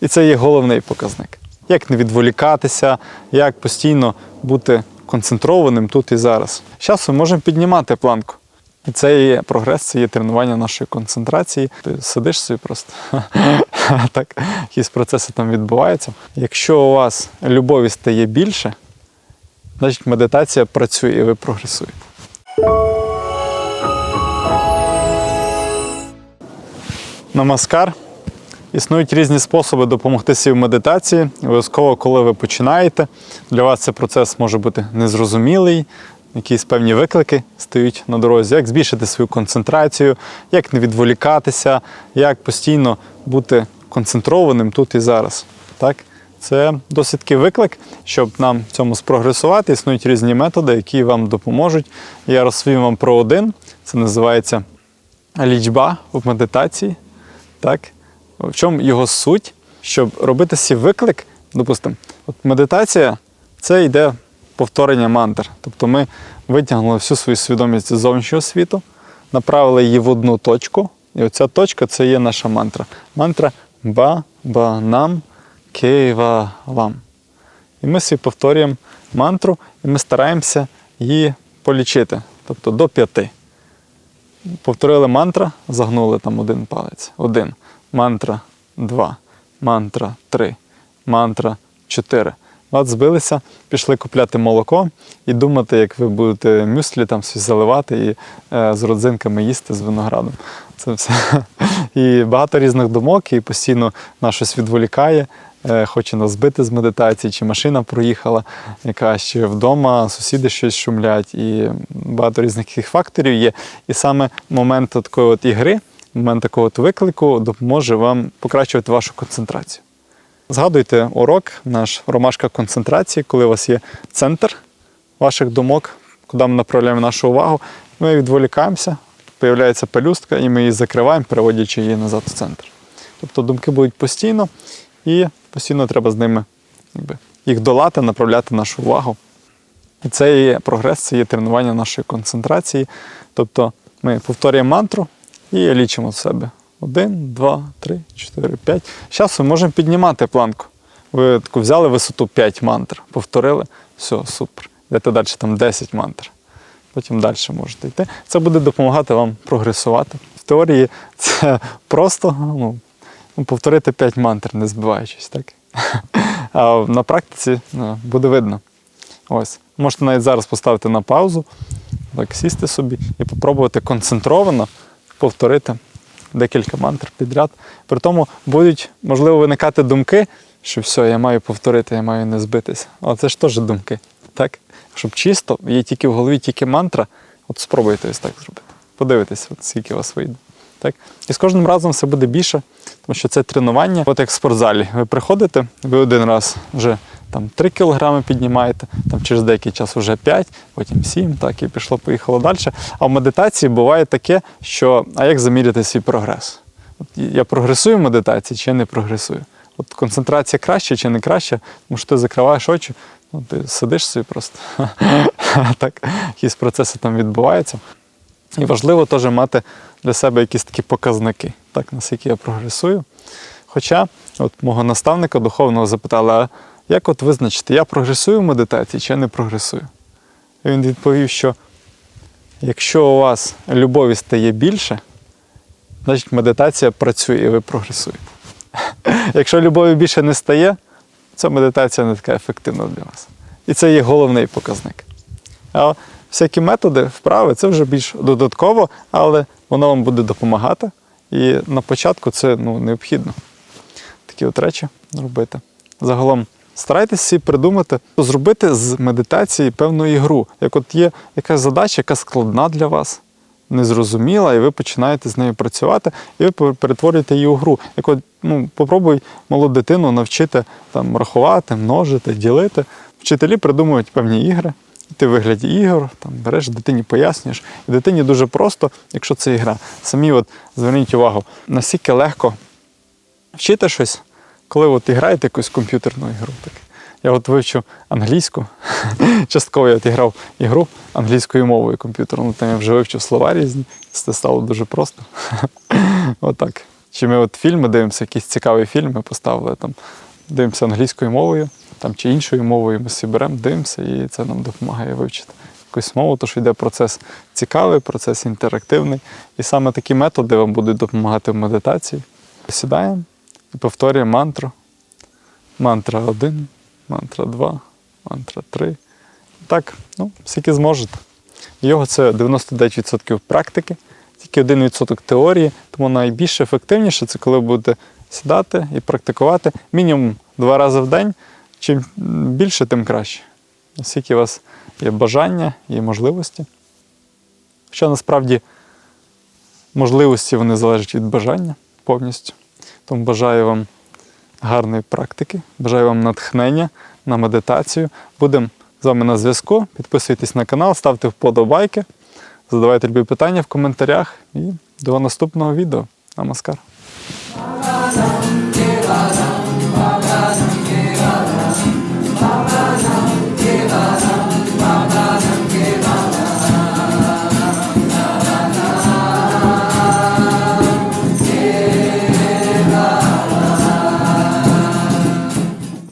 І це є головний показник. Як не відволікатися, як постійно бути концентрованим тут і зараз. З часом можемо піднімати планку. І це є прогрес, це є тренування нашої концентрації. Ти сидиш собі просто так, якісь процеси там відбуваються. Якщо у вас любові стає більше, значить медитація працює і ви прогресуєте. Намаскар. Існують різні способи допомогти собі в медитації. Обов'язково, коли ви починаєте, для вас цей процес може бути незрозумілий, якісь певні виклики стають на дорозі, як збільшити свою концентрацію, як не відволікатися, як постійно бути концентрованим тут і зараз. Так? Це досить такий виклик, щоб нам в цьому спрогресувати. Існують різні методи, які вам допоможуть. Я розповім вам про один. Це називається лічба в медитації. Так? В чому його суть? Щоб робити свій виклик, допустимо, медитація це йде повторення мантр. Тобто ми витягнули всю свою свідомість з зовнішнього світу, направили її в одну точку, і оця точка це є наша мантра. Мантра ба-ба-нам кева-лам. І ми собі повторюємо мантру, і ми стараємося її полічити, тобто до п'яти. Повторили мантра, загнули там один палець. Один. Мантра два. Мантра три. Мантра чотири. От збилися, пішли купляти молоко і думати, як ви будете мюслі там всі заливати і е, з родзинками їсти з виноградом. Це все. І багато різних думок, і постійно нас щось відволікає, е, хоче нас збити з медитації, чи машина проїхала, якась чи вдома сусіди щось шумлять, і багато різних факторів є. І саме момент такої от ігри, момент такого виклику допоможе вам покращувати вашу концентрацію. Згадуйте урок, наш ромашка концентрації, коли у вас є центр ваших думок, куди ми направляємо нашу увагу, ми відволікаємося, появляється пелюстка, і ми її закриваємо, переводячи її назад в центр. Тобто думки будуть постійно, і постійно треба з ними якби, їх долати, направляти нашу увагу. І це є прогрес, це є тренування нашої концентрації. Тобто ми повторюємо мантру і лічимо себе. Один, два, три, чотири, п'ять. Зараз ми можемо піднімати планку. Ви таку взяли висоту 5 мантр, повторили, все, супер. Йдете далі там 10 мантр. Потім далі можете йти. Це буде допомагати вам прогресувати. В теорії це просто ну, повторити 5 мантр, не збиваючись. Так? А на практиці ну, буде видно. Ось. Можете навіть зараз поставити на паузу, так, сісти собі і попробувати концентровано повторити декілька мантр підряд. При тому будуть, можливо, виникати думки, що все, я маю повторити, я маю не збитися. Але це ж теж думки. Так? Щоб чисто, є тільки в голові тільки мантра, от спробуйте ось так зробити. Подивитися, от скільки у вас вийде. Так? І з кожним разом все буде більше, тому що це тренування. От як в спортзалі. Ви приходите, ви один раз вже там 3 кілограми піднімаєте, там через деякий час вже 5, потім 7, так і пішло, поїхало далі. А в медитації буває таке, що а як заміряти свій прогрес? От я прогресую в медитації чи я не прогресую? От концентрація краще чи не краще, тому що ти закриваєш очі, ну, ти сидиш собі просто. так, якісь процеси там відбуваються. І важливо теж мати для себе якісь такі показники, так, наскільки я прогресую. Хоча от мого наставника духовного запитали, а як от визначити, я прогресую в медитації чи не прогресую? І він відповів, що якщо у вас любові стає більше, значить медитація працює і ви прогресуєте. Якщо любові більше не стає, ця медитація не така ефективна для вас. І це є головний показник. А всякі методи, вправи це вже більш додатково, але воно вам буде допомагати. І на початку це ну, необхідно. Такі от речі робити. Загалом старайтесь всі придумати, зробити з медитації певну ігру. Як от є якась задача, яка складна для вас, незрозуміла, і ви починаєте з нею працювати, і ви перетворюєте її у гру. Як от, ну, попробуй малу дитину навчити там, рахувати, множити, ділити. Вчителі придумують певні ігри. Ти в вигляді ігор, там береш дитині, пояснюєш. І дитині дуже просто, якщо це ігра. Самі от зверніть увагу, наскільки легко вчити щось, коли от граєте якусь комп'ютерну ігру. Так. Я от вивчу англійську. Частково я от грав ігру англійською мовою комп'ютерну. Там я вже вивчив слова різні, це стало дуже просто. Отак. Чи ми от фільми дивимося, якісь цікаві фільми поставили там, дивимося англійською мовою там, чи іншою мовою, ми собі беремо, дивимося, і це нам допомагає вивчити якусь мову, тому що йде процес цікавий, процес інтерактивний. І саме такі методи вам будуть допомагати в медитації. Сідаємо і повторюємо мантру. Мантра 1, мантра 2, мантра 3. Так, ну, скільки зможете. Його це 99% практики, тільки 1% теорії, тому найбільш ефективніше це коли будете сідати і практикувати мінімум два рази в день. Чим більше, тим краще. Наскільки у вас є бажання і можливості. Хоча насправді можливості вони залежать від бажання повністю. Тому бажаю вам гарної практики, бажаю вам натхнення на медитацію. Будемо з вами на зв'язку. Підписуйтесь на канал, ставте вподобайки, задавайте любі питання в коментарях і до наступного відео. Намаскар.